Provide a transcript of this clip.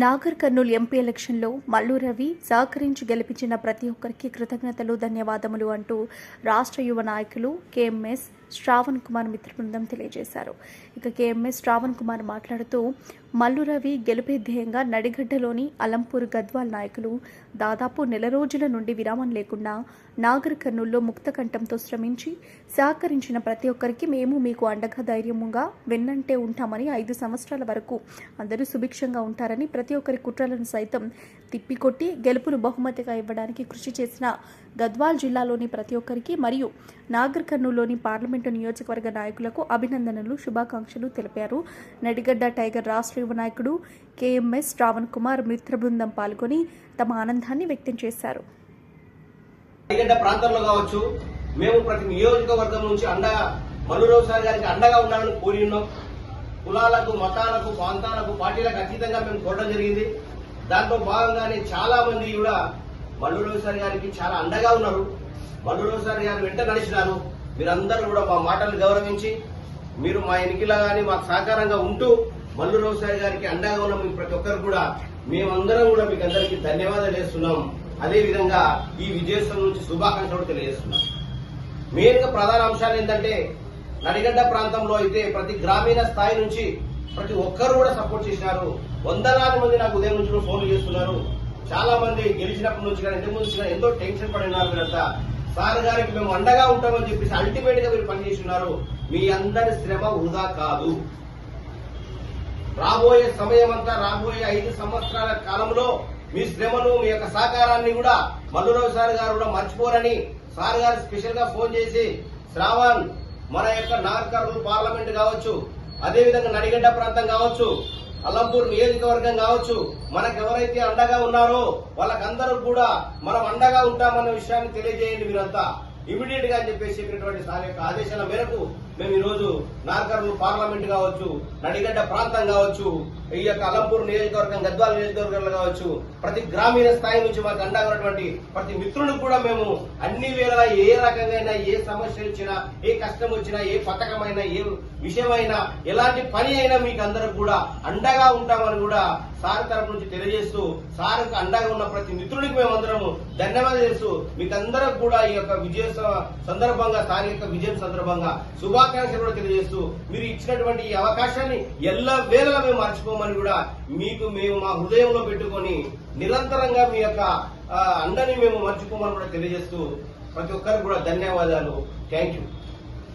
Nagar Kurnool MP ఎలక్షన్లో మల్లు రవి సహకరించి గెలిపించిన ప్రతి ఒక్కరికి కృతజ్ఞతలు ధన్యవాదములు అంటూ రాష్ట్ర యువ నాయకులు కేఎంఎస్ శ్రావణ్ కుమార్ మిత్ర బృందం తెలియజేశారు. ఇక కేఎంఎస్ శ్రావణ్ కుమార్ మాట్లాడుతూ మల్లు రవి గెలిపే ధ్యేయంగా నడిగడ్డలోని అలంపూర్ గద్వాల్ నాయకులు దాదాపు నెల రోజుల నుండి విరామం లేకుండా నాగర్ కర్నూల్లో ముక్త కంఠంతో శ్రమించి సహకరించిన ప్రతి ఒక్కరికి మేము మీకు అండగా ధైర్యముగా వెన్నంటే ఉంటామని ఐదు సంవత్సరాల వరకు అందరూ సుభిక్షంగా ఉంటారని ప్రతి ప్రతి ఒక్కరి కుట్రలను సైతం తిప్పికొట్టి గెలుపును బహుమతిగా ఇవ్వడానికి కృషి చేసిన గద్వాల్ జిల్లాలోని ప్రతి ఒక్కరికి మరియు నాగర్ కర్నూలులోని పార్లమెంటు నియోజకవర్గ నాయకులకు అభినందనలు శుభాకాంక్షలు తెలిపారు. నడిగడ్డ టైగర్ రాష్ట్ర యువ నాయకుడు కేఎంఎస్ శ్రావణ్ కుమార్ మిత్ర బృందం పాల్గొని తమ ఆనందాన్ని వ్యక్తం చేశారు. ప్రాంతంలో కావచ్చు మేము ప్రతి నియోజకవర్గం నుంచి అండగా మల్లురావు సార్ గారికి అండగా ఉండాలని కోరి ఉన్నాం. కులాలకు మతాలకు ప్రాంతాలకు పార్టీలకు అతీతంగా మేము కోరడం జరిగింది. దాంట్లో భాగంగానే చాలా మంది కూడా మల్లురావు గారికి చాలా అండగా ఉన్నారు. మల్లురావు గారు వెంట నడిచినారు. మీరందరూ కూడా మా మాటలు గౌరవించి మీరు మా ఎన్నికల కానీ మాకు సహకారంగా ఉంటూ మల్లురావు గారికి అండగా ఉన్న మీ ప్రతి ఒక్కరు కూడా మేమందరం కూడా మీకు అందరికీ ధన్యవాదాలు చేస్తున్నాం. అదేవిధంగా ఈ విజయోత్సవం నుంచి శుభాకాంక్షలు తెలియజేస్తున్నాం. మెయిన్గా ప్రధాన అంశాలు ఏంటంటే నడిగడ్డ ప్రాంతంలో అయితే ప్రతి గ్రామీణ స్థాయి నుంచి ప్రతి ఒక్కరు కూడా సపోర్ట్ చేసినారు. వందలాది మంది నాకు ఉదయం నుంచి ఫోన్లు చేస్తున్నారు. చాలా మంది గెలిచినప్పటి నుంచి కానీ ఇంతకు నుంచి కానీ ఎంతో టెన్షన్ పడి ఉన్నారు మీరంతా సార్ గారికి మేము అండగా ఉంటామని చెప్పేసి అల్టిమేట్గా మీరు పనిచేస్తున్నారు. మీ అందరి శ్రమ వృధా కాదు. రాబోయే సమయం అంతా రాబోయే ఐదు సంవత్సరాల కాలంలో మీ శ్రమను మీ యొక్క సహకారాన్ని కూడా మల్లురావు సార్ గారు కూడా మర్చిపోరని సార్ గారు స్పెషల్గా ఫోన్ చేసి శ్రావణ్ మన యొక్క నాగర్కర్నూలు పార్లమెంట్ కావచ్చు అదేవిధంగా నడిగడ్డ ప్రాంతం కావచ్చు అల్లంపూర్ నియోజకవర్గం కావచ్చు మనకు ఎవరైతే అండగా ఉన్నారో వాళ్ళకందరూ కూడా మనం అండగా ఉంటామన్న విషయాన్ని తెలియజేయండి మీరంతా ఇమీడియట్గా అని చెప్పేసి చెప్పినటువంటి సార్ యొక్క ఆదేశాల మేరకు మేము ఈ రోజు నాగర్కర్నూలు పార్లమెంట్ కావచ్చు నడిగడ్డ ప్రాంతం కావచ్చు ఈ యొక్క అలంపూర్ నియోజకవర్గం గద్వాల నియోజకవర్గంలో కావచ్చు ప్రతి గ్రామీణ స్థాయి నుంచి మాకు అండగా ఉన్నటువంటి ప్రతి మిత్రుడు కూడా మేము అన్ని వేళలా ఏ రకంగా ఏ సమస్య వచ్చినా ఏ కష్టం వచ్చినా ఏ పథకమైనా ఏ విషయమైనా ఎలాంటి పని అయినా మీకు అందరూ కూడా అండగా ఉంటామని కూడా సార్ తరపు నుంచి తెలియజేస్తూ సార్ అండగా ఉన్న ప్రతి మిత్రుడికి మేమందరము ధన్యవాదాలు చేస్తూ మీకు కూడా ఈ యొక్క విజయోత్సవ సందర్భంగా స్థానిక విజయం సందర్భంగా శుభాకాంక్షలు కూడా తెలియజేస్తూ మీరు ఇచ్చినటువంటి ఈ అవకాశాన్ని ఎల్ల వేళలా మేము మర్చిపోమని కూడా మీకు మేము మా హృదయంలో పెట్టుకొని నిరంతరంగా మీ యొక్క ఆ, అండని మేము మర్చిపోమని కూడా తెలియజేస్తూ ప్రతి ఒక్కరికి కూడా ధన్యవాదాలు. Thank you.